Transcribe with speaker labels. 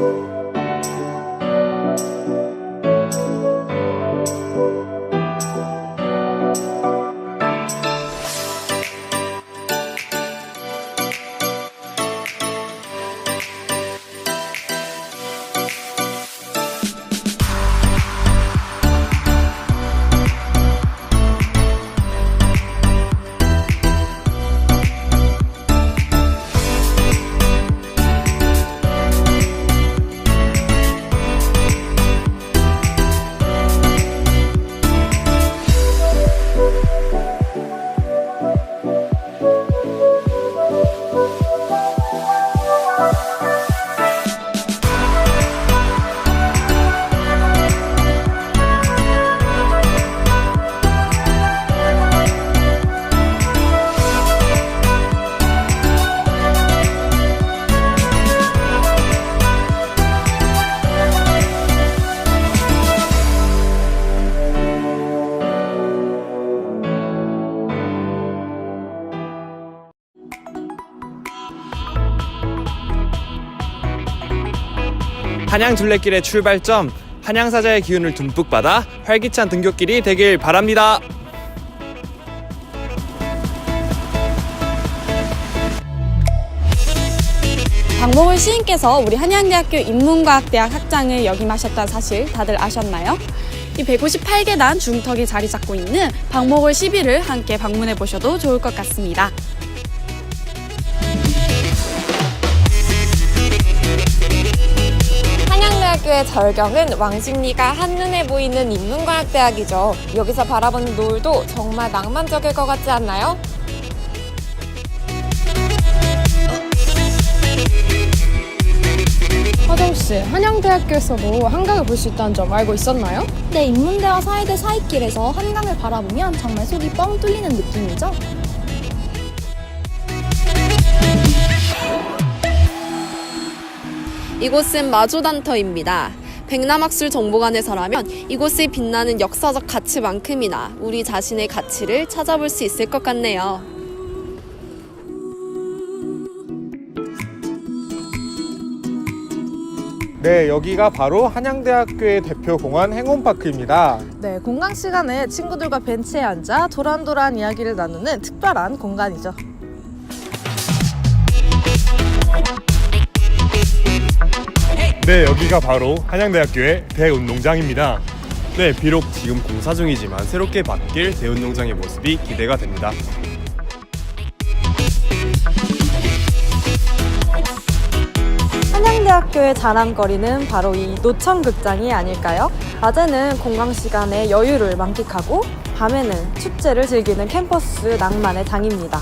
Speaker 1: Thank you. 한양 둘레길의 출발점 한양사자의 기운을 듬뿍 받아 활기찬 등굣길이 되길 바랍니다.
Speaker 2: 박목을 시인께서 우리 한양대학교 인문과학대학 학장을 역임하셨다는 사실 다들 아셨나요? 이 158계단 중턱에 자리 잡고 있는 박목을 10일을 함께 방문해 보셔도 좋을 것 같습니다.
Speaker 3: 절경은 왕십리가 한눈에 보이는 인문과학대학이죠. 여기서 바라보는 노을도 정말 낭만적일 것 같지 않나요?
Speaker 4: 화정 씨, 한양대학교에서도 한강을 볼 수 있다는 점 알고 있었나요?
Speaker 5: 네, 인문대와 사이대 사이길에서 한강을 바라보면 정말 속이 뻥 뚫리는 느낌이죠.
Speaker 6: 이곳은 마조단터입니다. 백남학술 정보관에서라면 이곳의 빛나는 역사적 가치만큼이나 우리 자신의 가치를 찾아볼 수 있을 것 같네요.
Speaker 7: 네, 여기가 바로 한양대학교의 대표 공원 행운파크입니다.
Speaker 8: 네, 공강 시간에 친구들과 벤치에 앉아 도란도란 이야기를 나누는 특별한 공간이죠.
Speaker 9: 네, 여기가 바로 한양대학교의 대운동장입니다. 네, 비록 지금 공사 중이지만 새롭게 바뀔 대운동장의 모습이 기대가 됩니다.
Speaker 8: 한양대학교의 자랑거리는 바로 이 노천극장이 아닐까요? 낮에는 공강 시간에 여유를 만끽하고 밤에는 축제를 즐기는 캠퍼스 낭만의 장입니다.